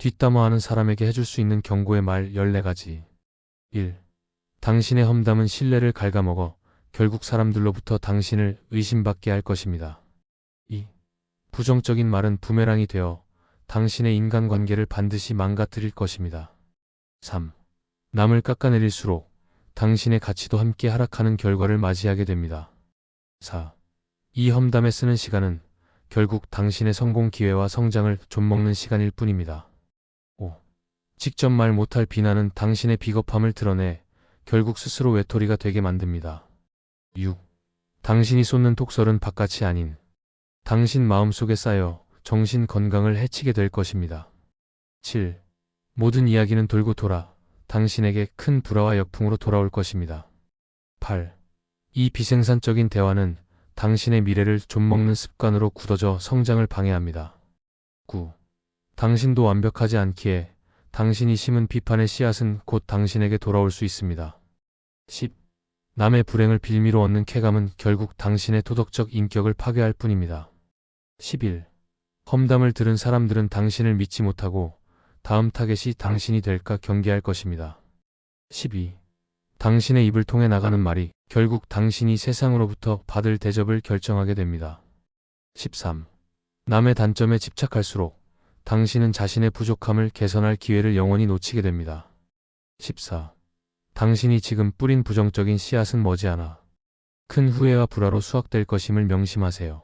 뒷담화하는 사람에게 해줄 수 있는 경고의 말 14가지. 1. 당신의 험담은 신뢰를 갉아먹어 결국 사람들로부터 당신을 의심받게 할 것입니다. 2. 부정적인 말은 부메랑이 되어 당신의 인간관계를 반드시 망가뜨릴 것입니다. 3. 남을 깎아내릴수록 당신의 가치도 함께 하락하는 결과를 맞이하게 됩니다. 4. 이 험담에 쓰는 시간은 결국 당신의 성공 기회와 성장을 좀먹는 시간일 뿐입니다. 5. 직접 말 못할 비난은 당신의 비겁함을 드러내 결국 스스로 외톨이가 되게 만듭니다. 6. 당신이 쏟는 독설은 바깥이 아닌 당신 마음속에 쌓여 정신 건강을 해치게 될 것입니다. 7. 모든 이야기는 돌고 돌아 당신에게 큰 불화와 역풍으로 돌아올 것입니다. 8. 이 비생산적인 대화는 당신의 미래를 좀먹는 습관으로 굳어져 성장을 방해합니다. 9. 당신도 완벽하지 않기에 당신이 심은 비판의 씨앗은 곧 당신에게 돌아올 수 있습니다. 10. 남의 불행을 빌미로 얻는 쾌감은 결국 당신의 도덕적 인격을 파괴할 뿐입니다. 11. 험담을 들은 사람들은 당신을 믿지 못하고 다음 타겟이 당신이 될까 경계할 것입니다. 12. 당신의 입을 통해 나가는 말이 결국 당신이 세상으로부터 받을 대접을 결정하게 됩니다. 13. 남의 단점에 집착할수록 당신은 자신의 부족함을 개선할 기회를 영원히 놓치게 됩니다. 14. 당신이 지금 뿌린 부정적인 씨앗은 머지않아 큰 후회와 불화로 수확될 것임을 명심하세요.